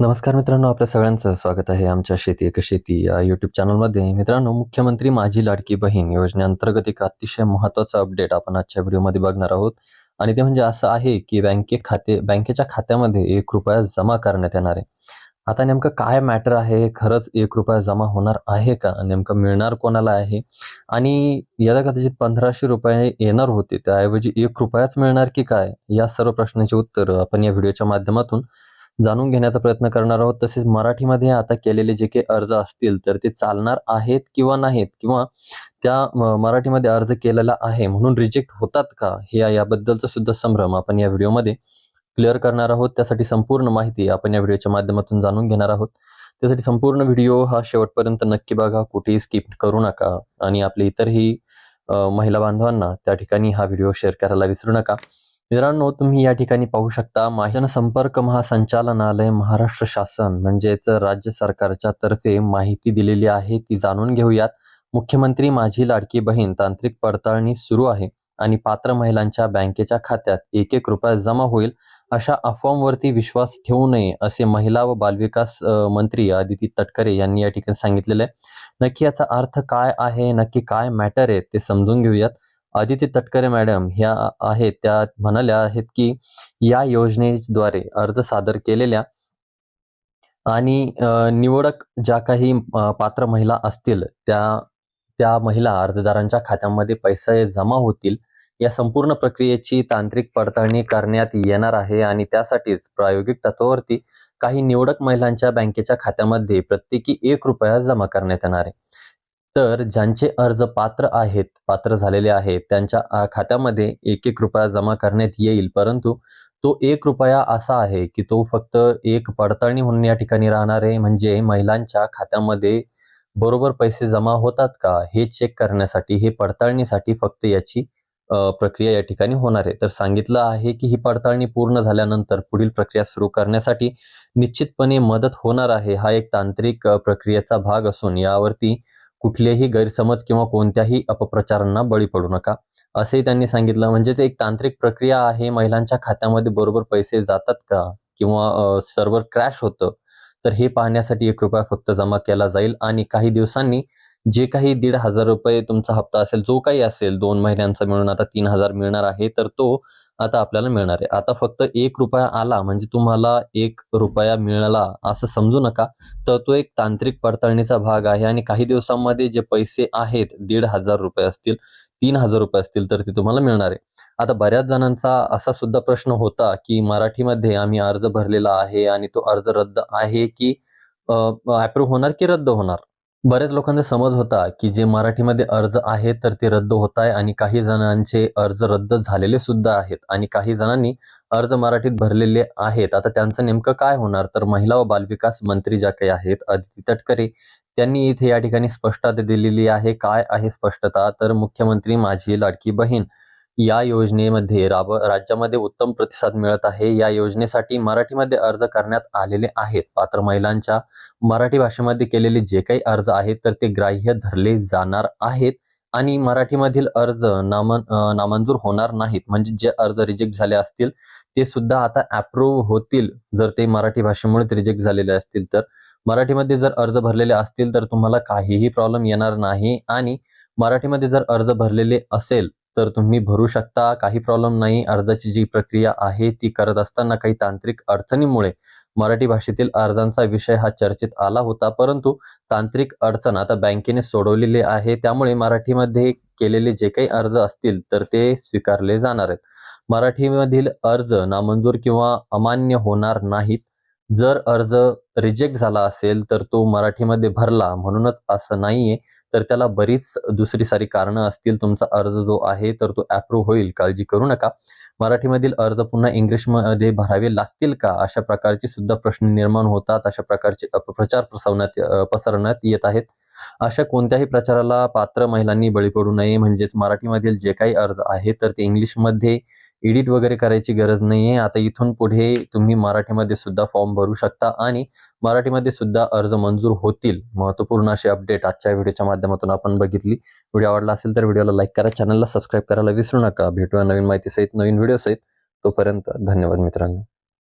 नमस्कार मित्रांनो आपल्या सगळ्यांचं स्वागत आहे आमच्या शेती एक शेती या यूट्यूब चॅनलमध्ये मित्रांनो मुख्यमंत्री माझी लाडकी बहीण योजनेअंतर्गत एक अतिशय महत्त्वाचा अपडेट आपण आजच्या व्हिडिओमध्ये बघणार आहोत. आणि ते म्हणजे असं आहे की बँके खाते बँकेच्या खात्यामध्ये एक रुपया जमा करण्यात येणार आहे. आता नेमकं काय मॅटर आहे? खरंच एक रुपया जमा होणार आहे का? नेमकं मिळणार कोणाला आहे? आणि याला कदाचित पंधराशे रुपये येणार होते त्याऐवजी एक रुपयाच मिळणार की काय? या सर्व प्रश्नांची उत्तर आपण या व्हिडिओच्या माध्यमातून जाणून घेण्याचा प्रयत्न करणार आहोत. तसेच मराठीमध्ये आता केलेले जे काही अर्ज असतील तर ते चालणार आहेत किंवा नाहीत? किंवा त्या मराठीमध्ये अर्ज केलेला आहे म्हणून रिजेक्ट होतात का? हे याबद्दलचा सुद्धा संभ्रम आपण या व्हिडिओमध्ये क्लिअर करणार आहोत. त्यासाठी संपूर्ण माहिती आपण या व्हिडिओच्या माध्यमातून जाणून घेणार आहोत. त्यासाठी संपूर्ण व्हिडिओ हा शेवटपर्यंत नक्की बघा. कुठेही स्किप करू नका. आणि आपले इतरही महिला बांधवांना त्या ठिकाणी हा व्हिडिओ शेअर करायला विसरू नका. मित्रांनो तुम्ही या ठिकाणी पाहू शकता महाजन संपर्क महासंचालनालय महाराष्ट्र शासन म्हणजेच राज्य सरकारच्या तर्फे माहिती दिलेली आहे. ती जाणून घेऊयात. मुख्यमंत्री माझी लाडकी बहीण तांत्रिक पडताळणी सुरू आहे आणि पात्र महिलांच्या बँकेच्या खात्यात एक एक रुपया जमा होईल अशा अफवांवरती विश्वास ठेवू नये असे महिला व बालविकास मंत्री आदिती तटकरे यांनी या ठिकाणी सांगितलेलं आहे. नक्की याचा अर्थ काय आहे? नक्की काय मॅटर आहे? ते समजून घेऊयात. आदिती तटकरे मॅडम ह्या आहेत त्या म्हणाल्या आहेत की या योजनेद्वारे अर्ज सादर केलेल्या आणि निवडक ज्या काही पात्र महिला असतील त्या त्या महिला अर्जदारांच्या खात्यामध्ये पैसे जमा होतील या संपूर्ण प्रक्रियेची तांत्रिक पडताळणी करण्यात येणार आहे आणि त्यासाठीच प्रायोगिक तत्वावरती काही निवडक महिलांच्या बँकेच्या खात्यामध्ये प्रत्येकी एक रुपया जमा करण्यात येणार आहे. तर ज्यांचे अर्ज पात्र आहेत पात्र झालेले आहेत त्यांच्या खात्यामध्ये एक एक रुपया जमा करण्यात येईल. परंतु तो एक रुपया असा आहे की तो फक्त एक पडताळणी म्हणून या ठिकाणी राहणार आहे. म्हणजे महिलांच्या खात्यामध्ये बरोबर पैसे जमा होतात का? हे चेक करण्यासाठी हे पडताळणीसाठी फक्त याची प्रक्रिया या ठिकाणी होणार आहे. तर सांगितलं आहे की ही पडताळणी पूर्ण झाल्यानंतर पुढील प्रक्रिया सुरू करण्यासाठी निश्चितपणे मदत होणार आहे. हा एक तांत्रिक प्रक्रियेचा भाग असून यावरती कुठलेही गैरसमज किंवा कोणत्याही अपप्रचारांना बळी पडू नका. असेही त्यांनी सांगितलं. म्हणजेच एक तांत्रिक प्रक्रिया आहे. महिलांच्या खात्यामध्ये बरोबर पैसे जातात का? किंवा सर्व्हर क्रॅश होतं तर हे पाहण्यासाठी एक रुपया फक्त जमा केला जाईल. आणि काही दिवसांनी जे काही दीड हजार रुपये तुमचा हप्ता असेल जो काही असेल दोन महिन्यांचा मिळून आता तीन हजार मिळणार आहे तर तो आता आपल्याला मिळणार आहे. आता फक्त एक रुपया आला म्हणजे तुम्हाला एक रुपया मिळाला असं समजू नका. तर तो एक तांत्रिक पडताळणीचा भाग आहे आणि काही दिवसांमध्ये जे पैसे आहेत दीड हजार रुपये असतील तीन हजार रुपये असतील तर ते तुम्हाला मिळणार आहे. आता बऱ्याच जणांचा असा सुद्धा प्रश्न होता की मराठीमध्ये आम्ही अर्ज भरलेला आहे आणि तो अर्ज रद्द आहे की अप्रूव्ह होणार की रद्द होणार? बऱ्याच लोकांचा समज होता की जे मराठीमध्ये अर्ज आहेत तर ते रद्द होत आहे आणि काही जणांचे अर्ज रद्द झालेले सुद्धा आहेत आणि काही जणांनी अर्ज मराठीत भरलेले आहेत. आता त्यांचं नेमकं काय होणार? तर महिला व बालविकास मंत्री ज्या काही आहेत अदिती तटकरे त्यांनी इथे या ठिकाणी स्पष्टता दिलेली आहे. काय आहे स्पष्टता? तर मुख्यमंत्री माझी लाडकी बहीण या योजनेमध्ये राब राज्यामध्ये उत्तम प्रतिसाद मिळत आहे. या योजनेसाठी मराठीमध्ये अर्ज करण्यात आलेले आहेत. पात्र महिलांच्या मराठी भाषेमध्ये केलेले जे काही अर्ज आहेत तर ते ग्राह्य धरले जाणार आहेत आणि मराठीमधील अर्ज नाम नामंजूर होणार नाहीत. म्हणजे जे अर्ज रिजेक्ट झाले असतील ते सुद्धा आता अप्रूव्ह होतील. जर ते मराठी भाषेमुळे रिजेक्ट झालेले असतील तर मराठीमध्ये जर अर्ज भरलेले असतील तर तुम्हाला काहीही प्रॉब्लेम येणार नाही. आणि मराठीमध्ये जर अर्ज भरलेले असेल तर तुम्ही भरू शकता काही प्रॉब्लेम नाही. अर्जाची जी प्रक्रिया आहे ती करत असताना काही तांत्रिक अडचणीमुळे मराठी भाषेतील अर्जांचा विषय हा चर्चेत आला होता. परंतु तांत्रिक अडचण आता बँकेने सोडवलेली आहे. त्यामुळे मराठीमध्ये केलेले जे काही अर्ज असतील तर ते स्वीकारले जाणार आहेत. मराठीमधील अर्ज नामंजूर किंवा अमान्य होणार नाहीत. जर अर्ज रिजेक्ट झाला असेल तर तो मराठीमध्ये भरला. म्हणूनच असं नाहीये. तर त्याला बरीच दुसरी सारी कारणं असतील. तुमचा अर्ज जो आहे तर तो अप्रूव्ह होईल. काळजी करू नका. मराठीमधील अर्ज पुन्हा इंग्लिशमध्ये भरावे लागतील का? अशा प्रकारचे सुद्धा प्रश्न निर्माण होतात. अशा प्रकारचे अपप्रचार प्रसवण्यात पसरण्यात पसरवण्यात येत आहेत. अशा कोणत्याही प्रचाराला पात्र महिलांनी बळी पडू नये. म्हणजेच मराठीमधील जे काही अर्ज आहेत तर ते इंग्लिशमध्ये एडिट वगैरे करायची गरज नाहीये. आता इथून पुढे तुम्ही मराठीमध्ये सुद्धा फॉर्म भरू शकता आणि मराठीमध्ये सुद्धा अर्ज मंजूर होतील. महत्त्वपूर्ण अशी अपडेट आजच्या व्हिडिओच्या माध्यमातून आपण बघितली. व्हिडिओ आवडला असेल तर व्हिडिओला लाईक करा चॅनलला सबस्क्राईब करायला विसरू नका. भेटूया नवीन माहितीसहित नवीन व्हिडिओसहित तोपर्यंत धन्यवाद मित्रांनो.